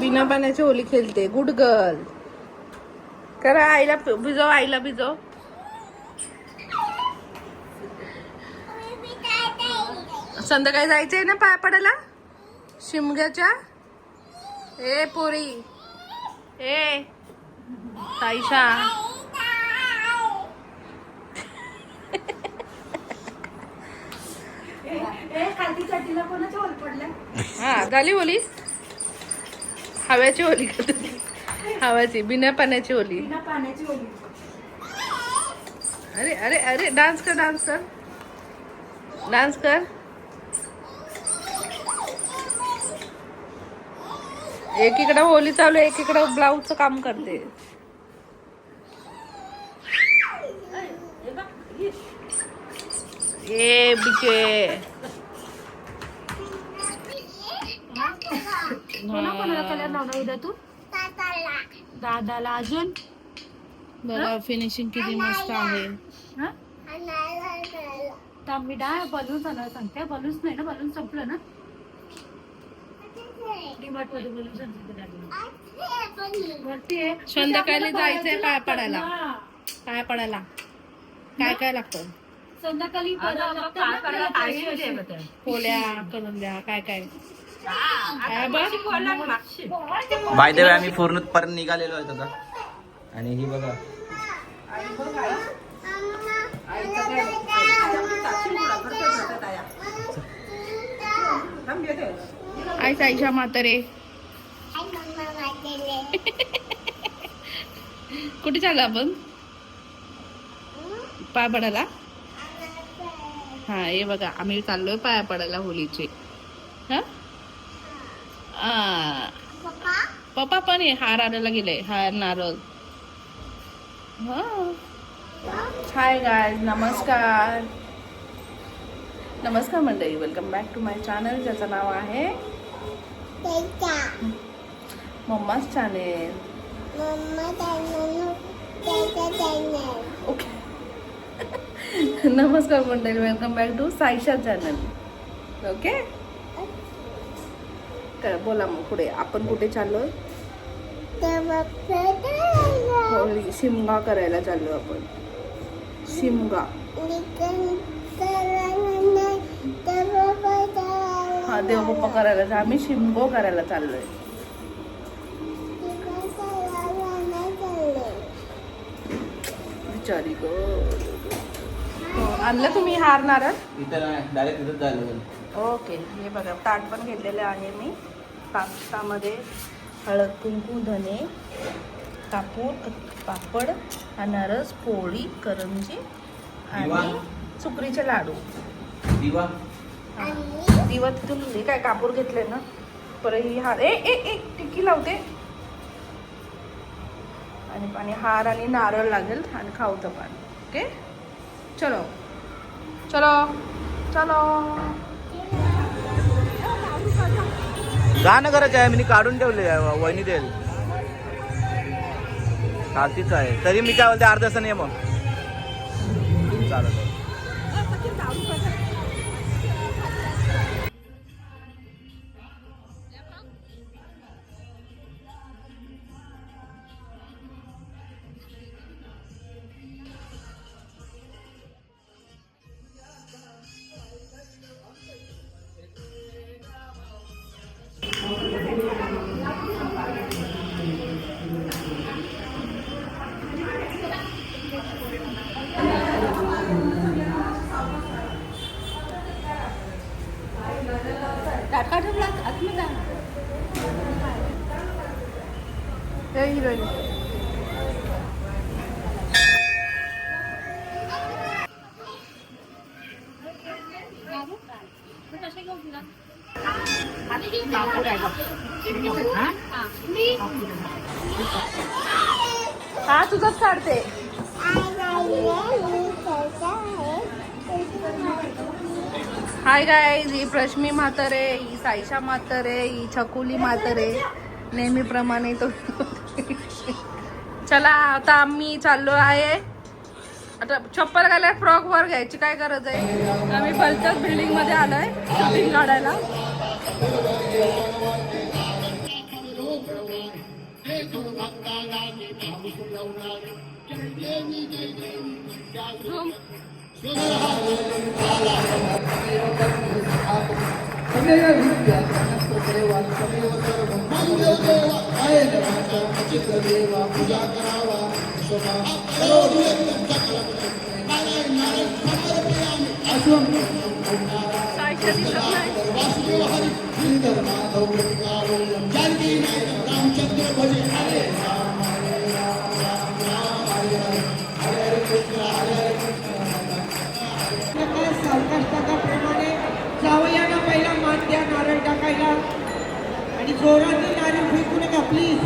बिना पाण्याची होली खेळते. गुड गर्ल करा आईला भिजव आईला भिजव. संध्याकाळी जायचंय ना पाया पडायला? शिमग्याच्या? ए पोरी. ए साईशा हा झाली होली हव्याची होली का तुझी? हव्याची बिना पाण्याची होली पाण्याची अरे अरे अरे डान्स कर डान्स कर. डान्स कर. एकीकडे होली चालू आहे एकीकडे ब्लाऊजचं काम करते. ए बिके. कोणा कोणाला कलर लावणार उद्या तू? दादाला अजून? बघा फिनिशिंग किती मस्त आहे. हा? तर मी डा बलून्स आणायला सांगते. बलून्स नाही ना बलून संपलं ना. आहे. संध्याकाळी जायचंय पाया पडायला. हा. पाया पडायला. काय काय लागतं? संध्याकाळी पोल्या करून द्या काय काय? बाय द वे आम्ही पूर्ण पर्यंत निघालेलो आहे आता. आणि ही बघा. आई साईशा म्हातारे. कुठे चाललो आपण? पाय पडायला? हा हे बघा आम्ही चाललोय पाया पडायला होलीचे. हा? पप्पा पण आहे हार आणायला गेले हार नारळ हाय गाय नमस्कार नमस्कार मंडळी welcome back to my channel ज्याचं नाव आहे मम्माच चॅनेल ओके नमस्कार मंडळी welcome back to Saisha channel okay तर बोला मग पुढे. आपण कुठे चाललो? होळी शिमगा करायला चाललो आपण. शिमगा. हा देवबाप्पा करायला आम्ही शिमगो करायला चाललोय. विचारी गो. हो, आणलं तुम्ही हार नारळ? डायरेक्ट तिथं झालं ओके हे बघा ताट पण घेतलेले आहे मी. कापसामध्ये हळद कुंकू धने कापूर पापड अनारस पोळी करंजी आणि दिवा. चुकरीचे लाडू. दिवा. दिवा तिथून हे काय कापूर घेतले ना? परत ही हार. ए ए ए टिक्की लावते. आणि आणि हार आणि नारळ लागेल आणि खाऊचं पण. ओके? चलो. चलो. चलो. गाणं करायचं आहे मी काढून ठेवले आहे, वहिनी देईल. कातीच आहे. तरी मी काय बोलते अर्धा सण ये मग. चालेल. हे हिरोईन हा तुझंच काढते. हाय गाय ही प्रश्मी म्हातारे ही साईशा म्हातारे ही छकुली म्हातारे. नेहमीप्रमाणे तो चला आता आम्ही चाललो आहे. आता चप्पल घालाय फ्रॉक वर घ्यायची काय गरज आहे? आम्ही भलत्याच बिल्डिंगमध्ये आलोय शॉपिंग काढायला. साईच्या दिसत नाही नका आणि जोरात नारळ फेकू नका प्लीज